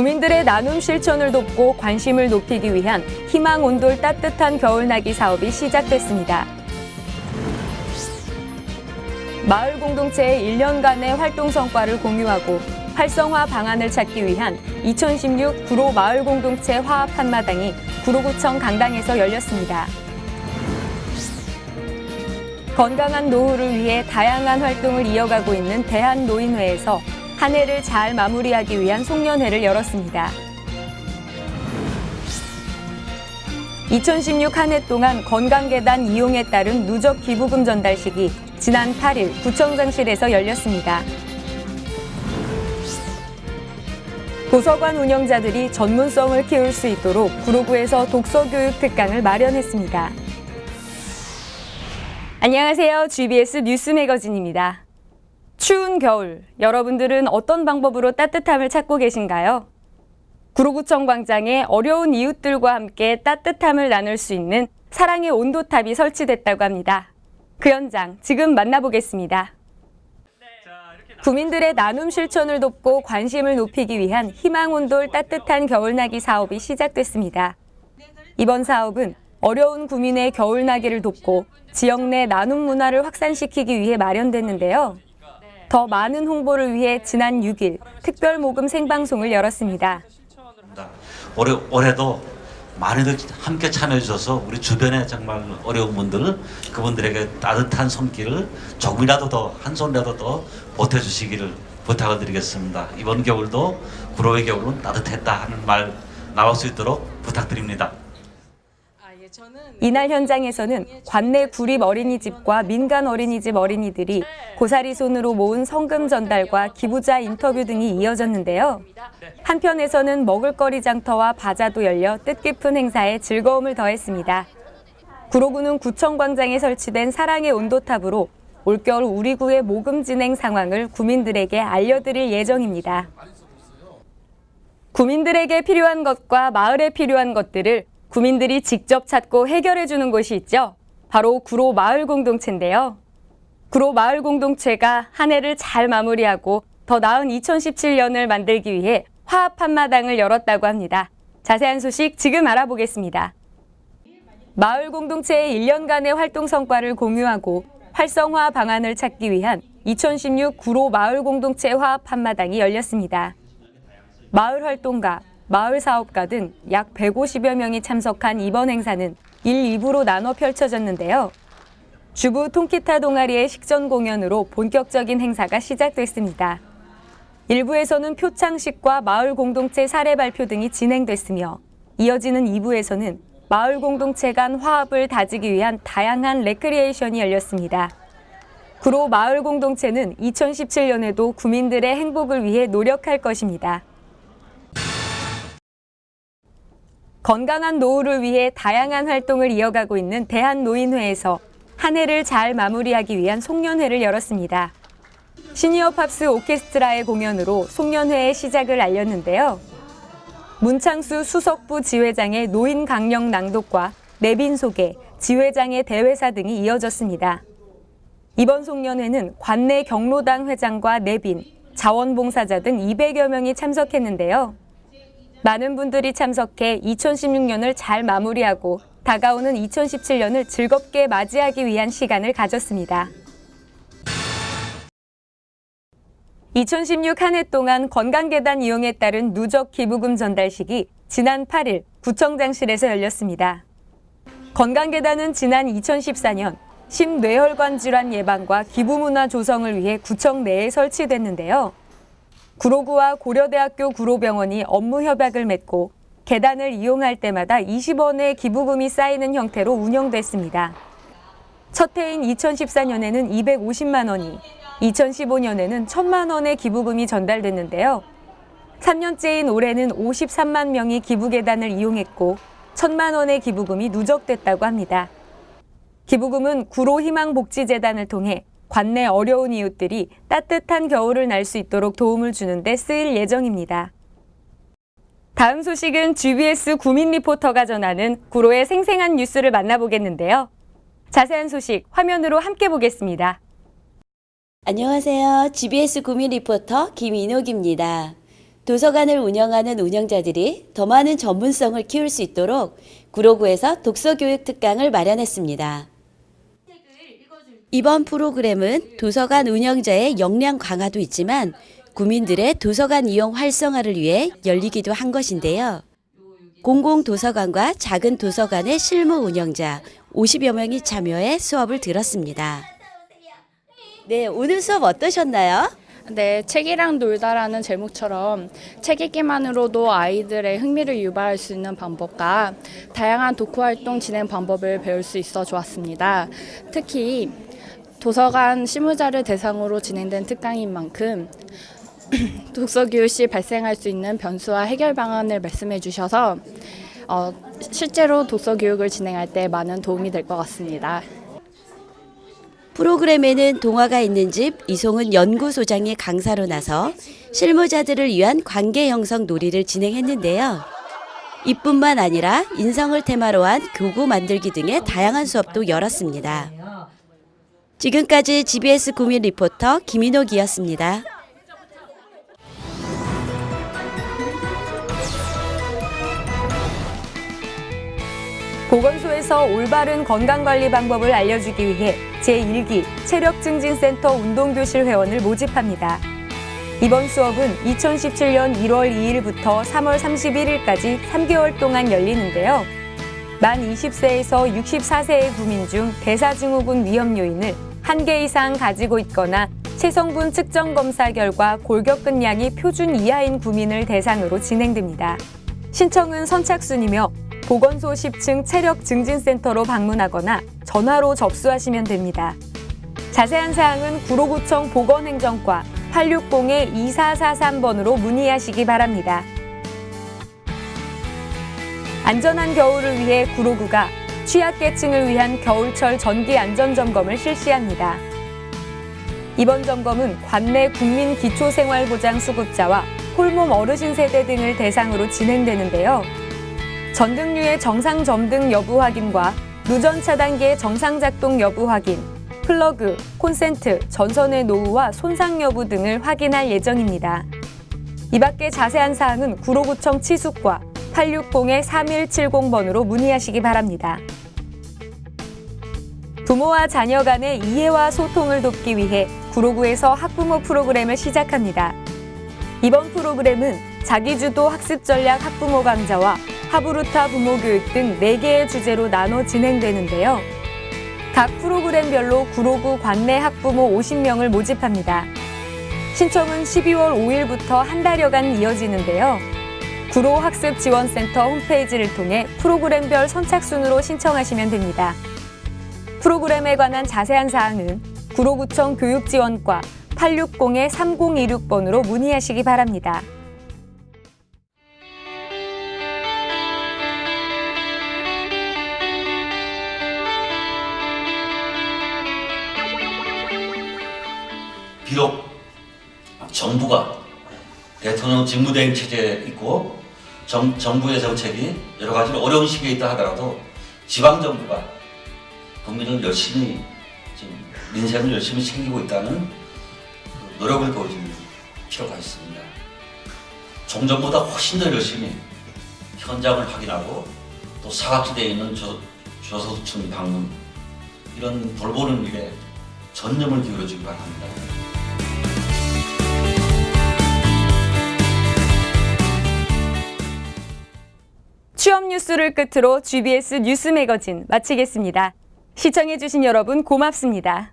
구민들의 나눔 실천을 돕고 관심을 높이기 위한 희망 온돌 따뜻한 겨울나기 사업이 시작됐습니다. 마을 공동체의 1년간의 활동 성과를 공유하고 활성화 방안을 찾기 위한 2016 구로 마을 공동체 화합 한마당이 구로구청 강당에서 열렸습니다. 건강한 노후를 위해 다양한 활동을 이어가고 있는 대한노인회에서 한 해를 잘 마무리하기 위한 송년회를 열었습니다. 2016 한 해 동안 건강계단 이용에 따른 누적 기부금 전달식이 지난 8일 구청장실에서 열렸습니다. 도서관 운영자들이 전문성을 키울 수 있도록 구로구에서 독서교육 특강을 마련했습니다. 안녕하세요. GBS 뉴스 매거진입니다. 추운 겨울, 여러분들은 어떤 방법으로 따뜻함을 찾고 계신가요? 구로구청 광장에 어려운 이웃들과 함께 따뜻함을 나눌 수 있는 사랑의 온도탑이 설치됐다고 합니다. 그 현장 지금 만나보겠습니다. 구민들의 나눔 실천을 돕고 관심을 높이기 위한 희망온돌 따뜻한 겨울나기 사업이 시작됐습니다. 이번 사업은 어려운 구민의 겨울나기를 돕고 지역 내 나눔 문화를 확산시키기 위해 마련됐는데요. 더 많은 홍보를 위해 지난 6일 특별 모금 생방송을 열었습니다. 올해 올해도 많이들 함께 참여해 주셔서 우리 주변에 정말 어려운 분들 그분들에게 따뜻한 손길을 조금이라도 더 한 손이라도 더 보태 주시기를 부탁을 드리겠습니다. 이번 겨울도 구로의 겨울은 따뜻했다 하는 말 나올 수 있도록 부탁드립니다. 이날 현장에서는 관내 구립 어린이집과 민간 어린이집 어린이들이 고사리 손으로 모은 성금 전달과 기부자 인터뷰 등이 이어졌는데요. 한편에서는 먹을거리 장터와 바자도 열려 뜻깊은 행사에 즐거움을 더했습니다. 구로구는 구청 광장에 설치된 사랑의 온도탑으로 올겨울 우리 구의 모금 진행 상황을 구민들에게 알려드릴 예정입니다. 구민들에게 필요한 것과 마을에 필요한 것들을 구민들이 직접 찾고 해결해 주는 곳이 있죠. 바로 구로 마을 공동체인데요. 구로 마을 공동체가 한 해를 잘 마무리하고 더 나은 2017년을 만들기 위해 화합 한마당을 열었다고 합니다. 자세한 소식 지금 알아보겠습니다. 마을 공동체의 1년간의 활동 성과를 공유하고 활성화 방안을 찾기 위한 2016 구로 마을 공동체 화합 한마당이 열렸습니다. 마을 활동가, 마을 사업가 등 약 150여 명이 참석한 이번 행사는 1, 2부로 나눠 펼쳐졌는데요. 주부 통기타 동아리의 식전 공연으로 본격적인 행사가 시작됐습니다. 일부에서는 표창식과 마을 공동체 사례 발표 등이 진행됐으며 이어지는 2부에서는 마을 공동체 간 화합을 다지기 위한 다양한 레크리에이션이 열렸습니다. 구로 마을 공동체는 2017년에도 구민들의 행복을 위해 노력할 것입니다. 건강한 노후를 위해 다양한 활동을 이어가고 있는 대한노인회에서 한 해를 잘 마무리하기 위한 송년회를 열었습니다. 시니어 팝스 오케스트라의 공연으로 송년회의 시작을 알렸는데요. 문창수 수석부 지회장의 노인 강령 낭독과 내빈 소개, 지회장의 대회사 등이 이어졌습니다. 이번 송년회는 관내 경로당 회장과 내빈, 자원봉사자 등 200여 명이 참석했는데요. 많은 분들이 참석해 2016년을 잘 마무리하고 다가오는 2017년을 즐겁게 맞이하기 위한 시간을 가졌습니다. 2016 한 해 동안 건강계단 이용에 따른 누적 기부금 전달식이 지난 8일 구청장실에서 열렸습니다. 건강계단은 지난 2014년 심뇌혈관 질환 예방과 기부문화 조성을 위해 구청 내에 설치됐는데요. 구로구와 고려대학교 구로병원이 업무 협약을 맺고 계단을 이용할 때마다 20원의 기부금이 쌓이는 형태로 운영됐습니다. 첫 해인 2014년에는 250만 원이, 2015년에는 1천만 원의 기부금이 전달됐는데요. 3년째인 올해는 53만 명이 기부계단을 이용했고 1천만 원의 기부금이 누적됐다고 합니다. 기부금은 구로희망복지재단을 통해 관내 어려운 이웃들이 따뜻한 겨울을 날 수 있도록 도움을 주는 데 쓰일 예정입니다. 다음 소식은 GBS 구민 리포터가 전하는 구로의 생생한 뉴스를 만나보겠는데요. 자세한 소식 화면으로 함께 보겠습니다. 안녕하세요. GBS 구민 리포터 김인옥입니다. 도서관을 운영하는 운영자들이 더 많은 전문성을 키울 수 있도록 구로구에서 독서교육 특강을 마련했습니다. 이번 프로그램은 도서관 운영자의 역량 강화도 있지만 구민들의 도서관 이용 활성화를 위해 열리기도 한 것인데요. 공공도서관과 작은 도서관의 실무 운영자 50여 명이 참여해 수업을 들었습니다. 네, 오늘 수업 어떠셨나요? 네, 책이랑 놀다라는 제목처럼 책 읽기만으로도 아이들의 흥미를 유발할 수 있는 방법과 다양한 독후 활동 진행 방법을 배울 수 있어 좋았습니다. 특히 도서관 실무자를 대상으로 진행된 특강인 만큼 독서 교육 시 발생할 수 있는 변수와 해결 방안을 말씀해 주셔서 어, 실제로 독서 교육을 진행할 때 많은 도움이 될 것 같습니다. 프로그램에는 동화가 있는 집 이송은 연구소장이 강사로 나서 실무자들을 위한 관계 형성 놀이를 진행했는데요. 이뿐만 아니라 인성을 테마로 한 교구 만들기 등의 다양한 수업도 열었습니다. 지금까지 GBS 구민 리포터 김인옥이었습니다. 보건소에서 올바른 건강관리 방법을 알려주기 위해 제1기 체력증진센터 운동교실 회원을 모집합니다. 이번 수업은 2017년 1월 2일부터 3월 31일까지 3개월 동안 열리는데요. 만 20세에서 64세의 구민 중 대사증후군 위험 요인을 한 개 이상 가지고 있거나 체성분 측정 검사 결과 골격근량이 표준 이하인 구민을 대상으로 진행됩니다. 신청은 선착순이며 보건소 10층 체력 증진센터로 방문하거나 전화로 접수하시면 됩니다. 자세한 사항은 구로구청 보건행정과 860-2443번으로 문의하시기 바랍니다. 안전한 겨울을 위해 구로구가 취약계층을 위한 겨울철 전기 안전 점검을 실시합니다. 이번 점검은 관내 국민 기초생활보장 수급자와 홀몸 어르신 세대 등을 대상으로 진행되는데요. 전등류의 정상 점등 여부 확인과 누전 차단기의 정상 작동 여부 확인, 플러그, 콘센트, 전선의 노후와 손상 여부 등을 확인할 예정입니다. 이 밖에 자세한 사항은 구로구청 치숙과 860-3170번으로 문의하시기 바랍니다. 부모와 자녀 간의 이해와 소통을 돕기 위해 구로구에서 학부모 프로그램을 시작합니다. 이번 프로그램은 자기주도 학습 전략 학부모 강좌와 하부루타 부모 교육 등 4개의 주제로 나눠 진행되는데요. 각 프로그램별로 구로구 관내 학부모 50명을 모집합니다. 신청은 12월 5일부터 한 달여간 이어지는데요. 구로 학습 지원센터 홈페이지를 통해 프로그램별 선착순으로 신청하시면 됩니다. 프로그램에 관한 자세한 사항은 구로구청 교육지원과 860-3026번으로 문의하시기 바랍니다. 비록 정부가 대통령 직무대행 체제에 있고 정, 정부의 정책이 여러 가지 어려운 시기에 있다 하더라도 지방 정부가 국민을 열심히 지금 민생을 열심히 챙기고 있다는 그 노력을 보여줄 필요가 있습니다. 종전보다 훨씬 더 열심히 현장을 확인하고 또 사각지대에 있는 저, 저소득층 방문 이런 돌보는 일에 전념을 기울여주기 바랍니다. 취업 뉴스를 끝으로 GBS 뉴스 매거진 마치겠습니다. 시청해주신 여러분 고맙습니다.